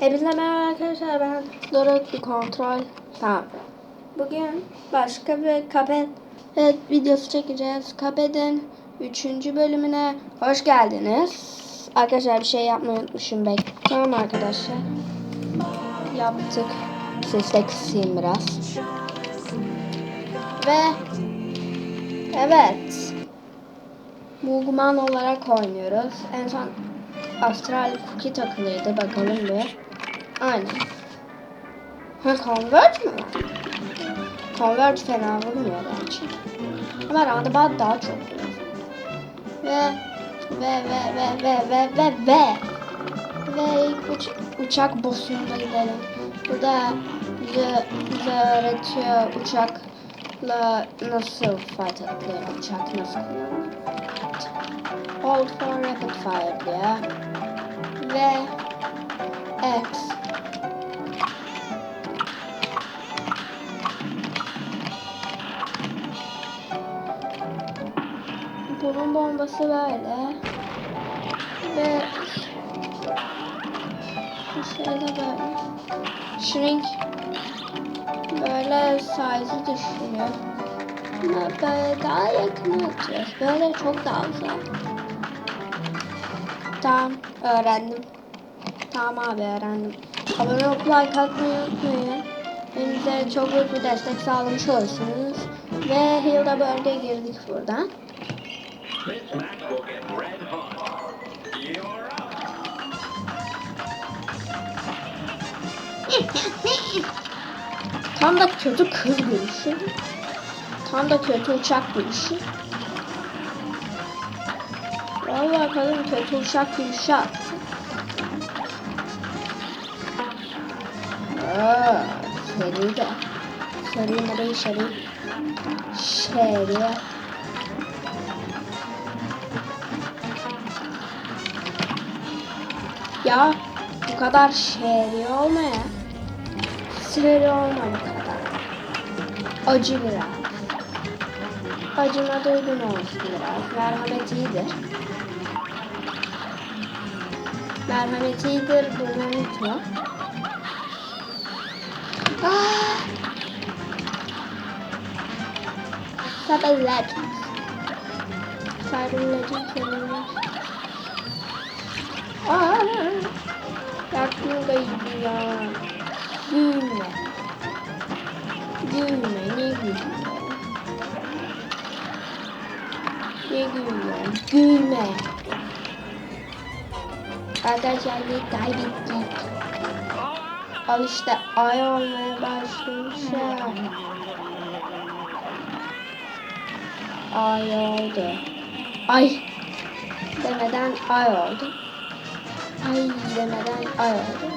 Hepinize merhaba arkadaşlar ben Doruk bir kontrol. Tamam. Bugün başka bir Cuphead evet, videosu çekeceğiz. Cuphead'in 3. bölümüne hoş geldiniz. Arkadaşlar bir şey yapmayı unutmuşum bek. Tamam arkadaşlar. Yaptık. Sesle kısayım biraz. Ve evet. Mugman olarak oynuyoruz. En son Astral Cookie takılıydı. Bakalım bir. Aynen. Ha Convert mi? Convert fena vurmuyor gerçi. Ama Roundabout daha çok vuruyor. Ve ve ve ve ve ve ve ve ve ilk uç, uçak boss'una gidelim. Bu da bize, bize öğretiyor uçakla nasıl fight edilir, uçak nasıl kullanılır. Hold for rapid fire diye. Ve X. Bunun bombası böyle. Ve bu şey böyle. Shrink böyle size'ı düşürüyor. Ama böyle daha yakın atıyoruz. Böyle çok daha uzak. Tamam öğrendim. Tamam abi öğrendim. Abone olup like atmayı unutmayın. Bize çok büyük bir destek sağlamış olursunuz. Ve Hilda Bird'e girdik buradan. Tam da kötü kız gülüşü. Tam da kötü uçak gülüşü. Vallahi kadın kötü uçak gülüşü. Aa, seri de. Seri. Ya bu kadar seri olma ya. Seri olma bu kadar. Acı biraz. Acına doydun olsun biraz. Merhamet iyidir. Merhamet iyidir. Bunu unutma. Sabırlar. Sarılacak sarılır. Aaa. Yakmıyor da ya. Gülme. Gülme ne gülüyor? Ne gülüyor? Gülme. Arkadaşlar ne kaybettik. Al işte ay olmaya başlamışlar. Ay oldu. Ay demeden ay oldu. Ay demeden ay oldu.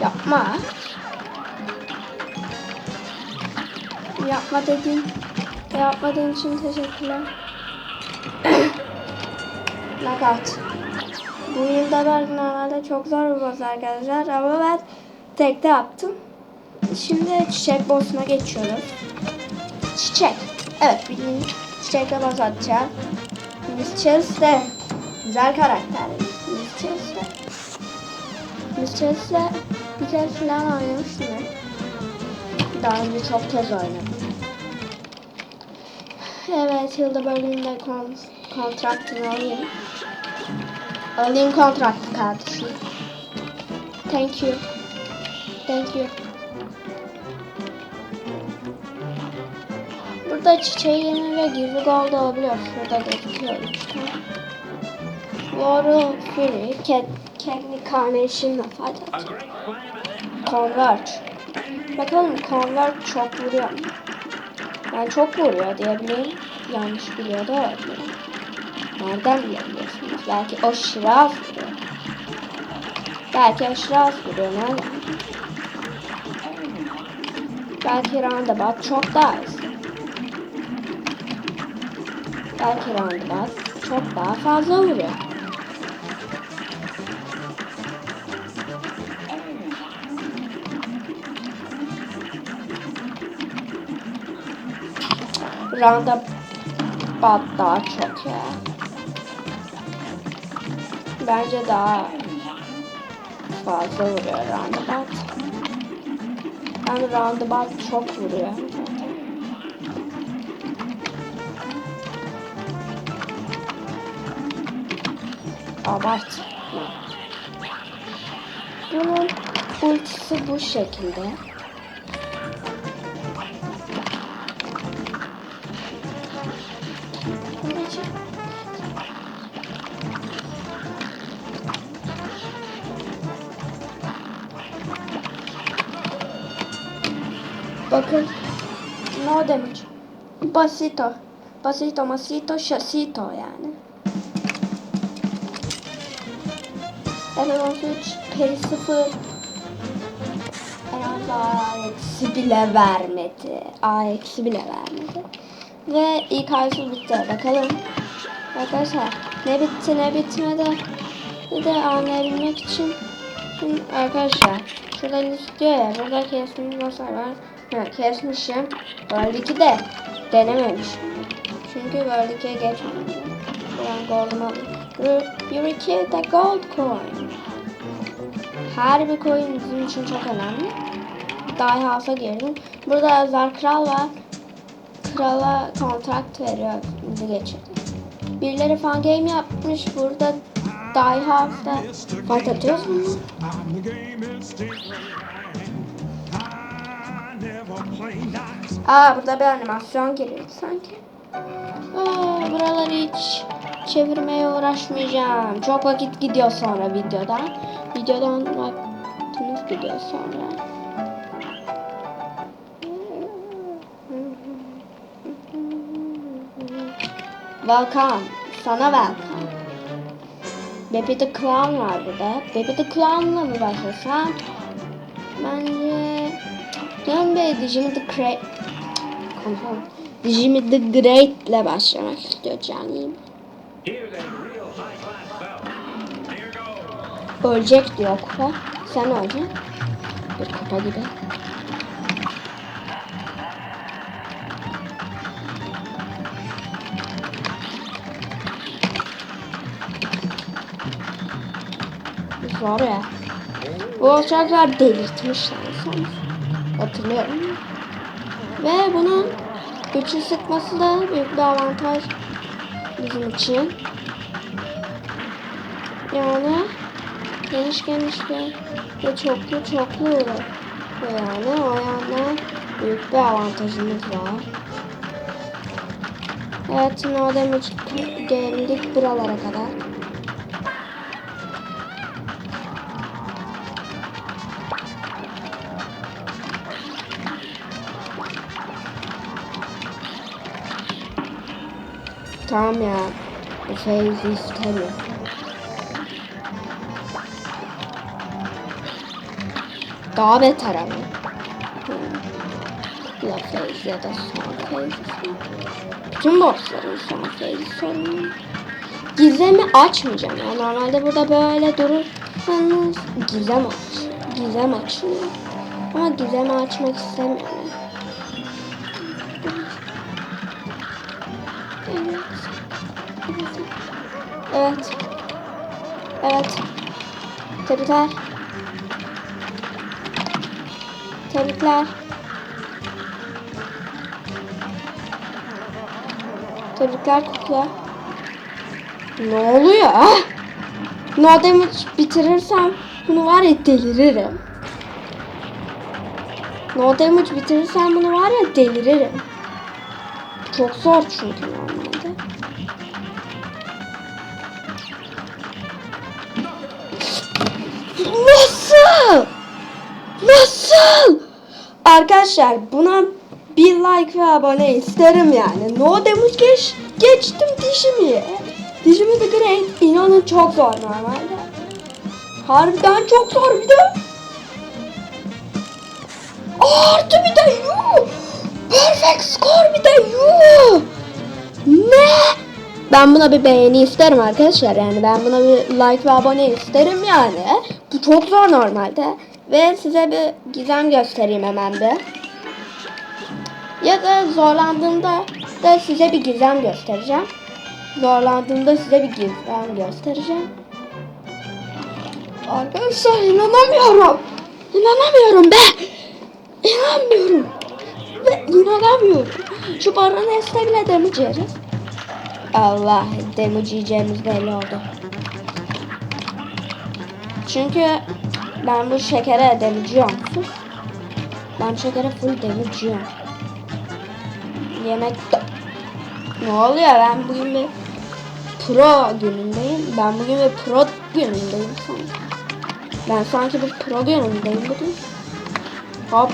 Yapma. Yapma dedin. Yapmadığın için teşekkürler. Knockout. Bu yılda ben normalde çok zor bir boss arkadaşlar ama ben tekte yaptım. Şimdi çiçek boss'una geçiyoruz. Çiçek. Evet bildiğin çiçekle boss atacağım. Miss Chelsea güzel karakter. Miss Chelsea. Miss Chelsea'le bir kere falan oynamıştım ben. Daha önce çok kez oynadım. Evet, yılda bölümünde kon kontraktını alayım. Alayım kontraktı kardeşim. Thank you. Thank you. Burada çiçeğin ve gizli gold olabiliyor. Şurada gözüküyor işte. Laurel Fury, Cagney Carnation'la fight A atacak. great slam and Convert. Bakalım Convert çok vuruyor mu? Yani çok vuruyor diyebilirim. Yanlış biliyor da olabilirim. Nereden bilebiliyorsunuz? Belki o vuruyor. Belki o Shiraz vuruyor. Nereden? Belki Roundabout çok daha az. Belki Roundabout çok daha fazla vuruyor. Roundabout daha çok ya. Bence daha fazla vuruyor roundabout. Yani roundabout çok vuruyor. Abart. Bunun ultisi bu şekilde. Bakın. No damage. Basito. Basito, masito, şasito yani. Evet 33, peri 0. Herhalde A eksi bile vermedi. A eksi bile vermedi. Ve ilk harfi bitti. Bakalım. Arkadaşlar ne bitti ne bitmedi. Bir de anlayabilmek için Şimdi arkadaşlar şurada list diyor ya burada kesmiş basar var. Ha, kesmişim. World 2'de denememişim. Çünkü World 2'ye geçmedim. Ben gold'umu alayım. You- You receive the gold coin. Her bir coin bizim için çok önemli. Die House'a girdim. Burada Özel Kral var. Krala kontrakt veriyor. Bizi geçirdi. Birileri fan game yapmış. Burada Die House'da fight atıyoruz mu? Aa burada bir animasyon giriyor sanki. Aa, buraları hiç çevirmeye uğraşmayacağım. Çok vakit gidiyor sonra videodan. Videodan vaktiniz gidiyor sonra. Welcome. Sana welcome. Baby the Clown var burada. Baby the Clown'la mı başlasam? Bence... Can Bey, Digimon the Great... Konuşalım. Digimon the Great ile başlamak istiyor canım. Ölecek diyor kupa. Sen öleceksin. Bir kupa gibi. Zor ya. Bu uçaklar delirtmişler sanki. Hatırlıyorum. Ve bunun güçlü sıkması da büyük bir avantaj bizim için. Yani geniş geniş ve, ve çoklu çoklu uğraş. Yani o yandan büyük bir avantajımız var. Evet no damage geldik buralara kadar. Tamam ya. Feyzi istemiyorum. Daha beter ama. Ya phase ya da son phase. Bütün bossların son phase sorunu. Gizemi açmayacağım ya. Normalde burada böyle durursanız gizem aç. Gizem açılıyor. Ama gizemi açmak istemiyorum. Evet. Evet. Tebrikler. Tebrikler. Tebrikler kukla. Ne oluyor? Ah! No damage bitirirsem bunu var ya deliririm. No damage bitirirsem bunu var ya deliririm. Çok zor çünkü normalde. Nasıl? Nasıl? Arkadaşlar buna bir like ve abone isterim yani. No damage geç, geçtim dişimi. Dişimi de great. İnanın çok zor normalde. Harbiden çok zor bir de. Artı bir de yu. Perfect score bir de yu. Ne? Ben buna bir beğeni isterim arkadaşlar yani ben buna bir like ve abone isterim yani. Bu çok zor normalde. Ve size bir gizem göstereyim hemen bir. Ya da zorlandığımda da size bir gizem göstereceğim. Zorlandığımda size bir gizem göstereceğim. Arkadaşlar inanamıyorum. İnanamıyorum be. İnanmıyorum. Ve inanamıyorum. Şu baroneste bile damage yeriz. Allah damage yiyeceğimiz belli oldu. Çünkü ben bu şekere damage yiyorum. Ben şekere full damage yiyorum. Yemek ne oluyor ben bugün bir pro günündeyim. Ben bugün bir pro günündeyim sanki. Ben sanki bir pro günündeyim bugün. Hop.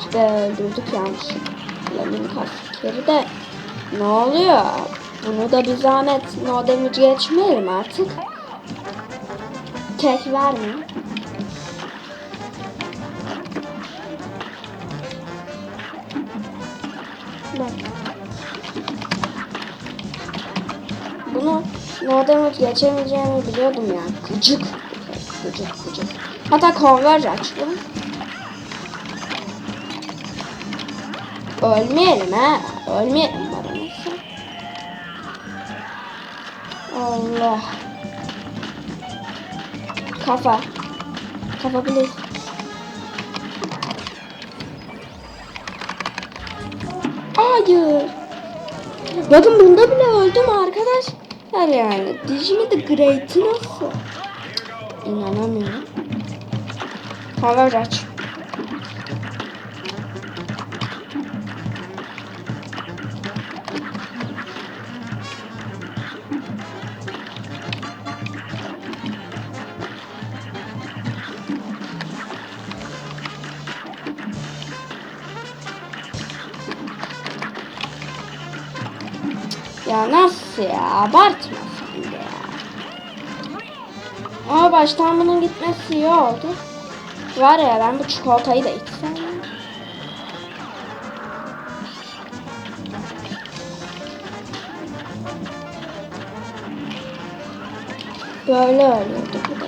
İşte öldürdük yanlışlıkla. Minik askeri de ne oluyor? Bunu da bir zahmet no damage geçmeyelim artık. Tek vermeyin. Bak. Bunu no damage geçemeyeceğimi biliyordum ya. Gıcık. Gıcık gıcık. Hatta converge açtım. Ölmeyelim ha. Ölmeyelim baronesi. Allah. Kafa. Kafa please. Hayır. Bakın bunda bile öldüm arkadaşlar yani. Digimi de Great'i nasıl? İnanamıyorum. Converge aç. Ya nasıl ya? Abartma sen de ya. Ama baştan bunun gitmesi iyi oldu. Var ya ben bu çikolatayı da içsem. Böyle ölüyordu bu da.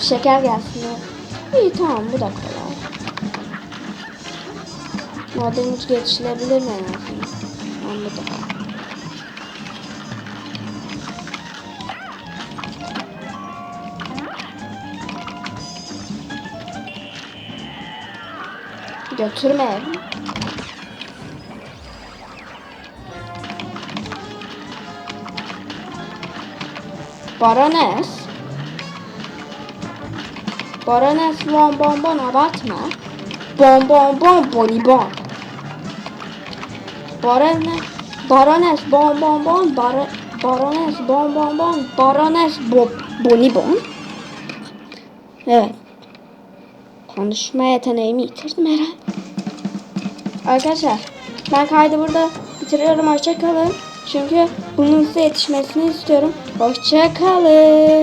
Şeker gelsin. İyi tamam bu da kolay. Hiç geçilebilir mi en azından? Anladım. Götürmeyelim. Barones. Barones bon bon bon abartma. Bon bon bon bonibon. Barones, Barones bon bon bon, bar, Barones bon bon bon, Barones bo, bonibon. Evet. Konuşma yeteneğimi yitirdim herhalde. Arkadaşlar ben kaydı burada bitiriyorum. Hoşçakalın. Çünkü bunun size yetişmesini istiyorum. Hoşçakalın.